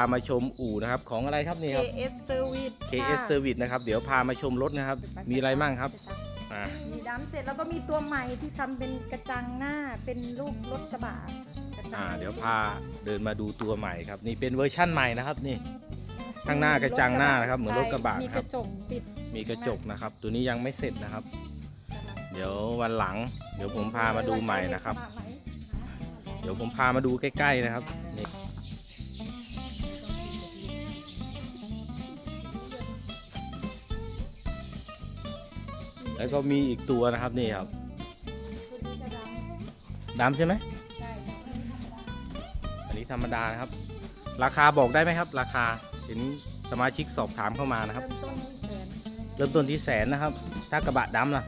ามาชมอู่นะครับของอะไรครับนี่ครับ KS Service KS ค่ะ Service นะครับเดี๋ยวพามาชมรถนะครับ มีอะไรบ้างครับอ่ามีดำเสร็จแล้วก็มีตัวใหม่ที่ทำเป็นกระจังหน้าเป็นรูปรถกระบะกระจังอ่าเดี๋ยวพาเดินมาดูตัวใหม่ครับ นี่เป็นเวอร์ชั่นใหม่นะครับนี่ ข้างหน้ากระจังหน้านะครับเหมือนรถกระบะมีนะกครัระบจกติดมีกระจกนะครับ ตัวนี้ยังไม่เสร็จนะครับ เดี๋ยววันหลัง เดี๋ยวผมพามาดูใหม่นะครับ เดี๋ยวผมพามาดูใกล้ๆนะครับนี่ แล้วก็มีอีกตัวนะครับนี่ครับตัวนี้จะดดำใช่ไหมำใช่อันนี้ธรรมดานะครับ ราคาบอกได้ไหมครับ ราคาเห็นสมาชิกสอบถามเข้ามานะครับ เริ่มต้นที่แสนเริ่มต้นที่แสนนะครับ ถ้ากระบะดำล่ะ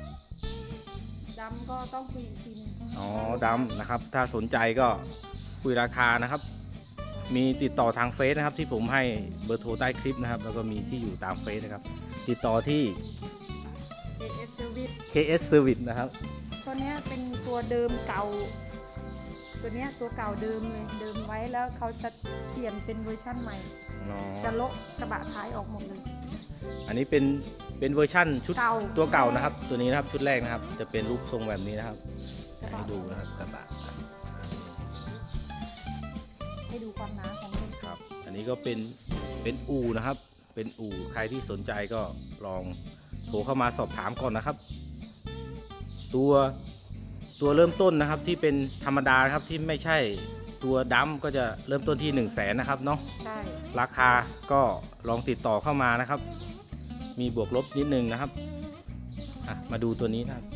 ดำก็ต้องคุยอีกทีหนึงอ๋อดำนะครับ ถ้าสนใจก็คุยราคานะครับ มีติดต่อทางเฟซนะครับ ที่ผมให้เบอร์โทรใต้คลิปนะครับ แล้วก็มีที่อยู่ตามเฟซนะครับ ติดต่อที่ KS Service KS Service นะครับ ตัวเนี้ยเป็นตัวเดิมเก่า ตัวเนี้ยตัวเก่าเดิมเลยเดิมไว้แล้วเขาจะเปลี่ยนเป็นเวอร์ชั่นใหม่ อ๋อ จะโละกระบะท้ายออกหมดเลย อันนี้เป็นเป็นเวอร์ชั่นชุดเก่า ตัวเก่านะครับ ตัวนี้นะครับชุดแรกนะครับ จะเป็นรูปทรงแบบนี้นะครับกระบะให้ดูนะครับกระบะให้ดูความหนาของมันครับ อันนี้ก็เป็นเป็นอู่นะครับ เป็นอู่ใครที่สนใจก็ลอง โทรเข้ามาสอบถามก่อนนะครับ ตัวตัวเริ่มต้นนะครับที่เป็นธรรมดานะครับที่ไม่ใช่ตัวดัมก็จะเริ่มต้นที่1นึ่งแสนนะครับเนาะใช่ราคาก็ลองติดต่อเข้ามานะครับ มีบวกลบนิดนึงนะครับอะมาดูตัวนี้นะครับ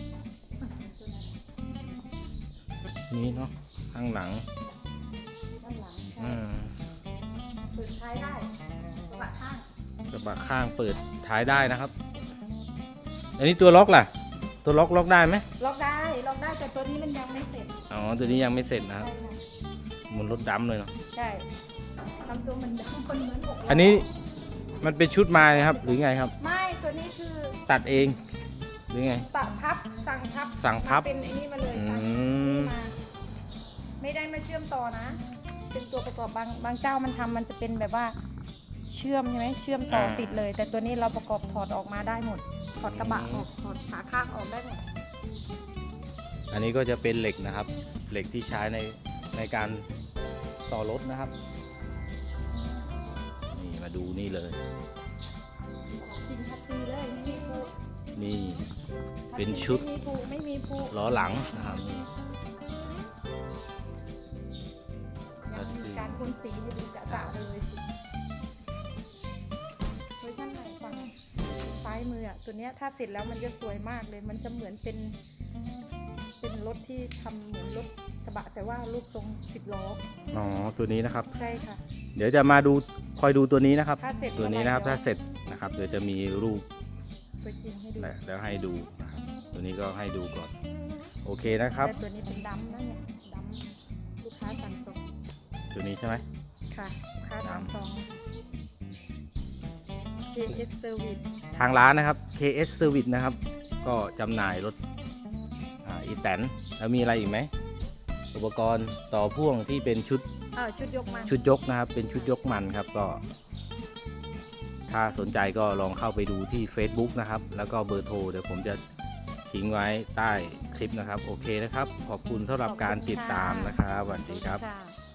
นี่เนาะข้างหลังด้านหลังอืมเปิดท้ายได้กระบะข้างกระบะข้างเปิดท้ายได้นะครับ อันนี้ตัวล็อกล่ะ ตัวล็อกล็อกได้ไหมล็อกได้ล็อกได้แต่ตัวนี้มันยังไม่เสร็จอ๋อตัวนี้ยังไม่เสร็จนะครับใช่ค่ะเหมันรถดำเลยเนาะใช่ทำตัวเหมือนดำคนเหมือนหกล้อันนี้มันเป็นชุดมานะครับหรือไงครับ ไม่ตัวนี้คือตัดเองหรือไงตัดพับสั่งพับสั่งพับมาเป็นไอ้นี่มาเลยอืสั่งมมาไม่ได้มาเชื่อมต่อนะ เป็นตัวประกอบบางบางเจ้ามันทำมันจะเป็นแบบว่าเชื่อมใช่ไหมเชื่อมต่อติดเลย แต่ตัวนี้เราประกอบถอดออกมาได้หมด ถอดกระบะออกถอดขาข้างออกได้หมดอันนี้ก็จะเป็นเหล็กนะครับ เหล็กที่ใช้ในในการต่อรถนะครับ นี่มาดูนี่เลย กินคัตซีเลยไม่มีผูนี่ เป็นชุด ไม่มีผูไม่มีผูล้อหลังนะครับนี่คัยัตงซีมีการพ่นสีให้ดูจะจะๆเลยายมืออะตัวเนี้ยถ้าเสร็จแล้วมันจะสวยมากเลย มันจะเหมือนเป็น เป็นรถที่ทำเหมือนรถกระบะแต่ว่ารูปทรงสิบล้ออ๋อตัวนี้นะครับ ใช่ค่ะ เดี๋ยวจะมาดูคอยดูตัวนี้นะครับ ถ้าเสร็จตัวนี้นะครับเมื่ถ้าอไหเสร็จนะครับเดี๋ยวจะมีรูปตัวจริงให้ดูแล้วแล้วให้ดูนะครับตัวนี้ก็ให้ดูก่อน โอเคนะครับแต่ตัวนี้เป็นดำนะเนี่ยดำลูกค้าสั่งตรงตัวนี้ใช่ไหมค่ะลูกค้าสั่งดำตรง KS Service ทางร้านนะครับ KS Service นะครับ ก็จำหน่ายรถอ่าอีแตนแล้วมีอะไรอีกไหม อุปกรณ์ต่อพ่วงที่เป็นชุด เออชุดยกมันชุดยกนะครับ เป็นชุดยกมันครับก็ ถ้าสนใจก็ลองเข้าไปดูที่ Facebook นะครับ แล้วก็เบอร์โทรเดี๋ยวผมจะทิ้งไว้ใต้คลิปนะครับ โอเคนะครับ ขอบคุณสำหรับการติดตามนะครับสวัสดีครับค่ะ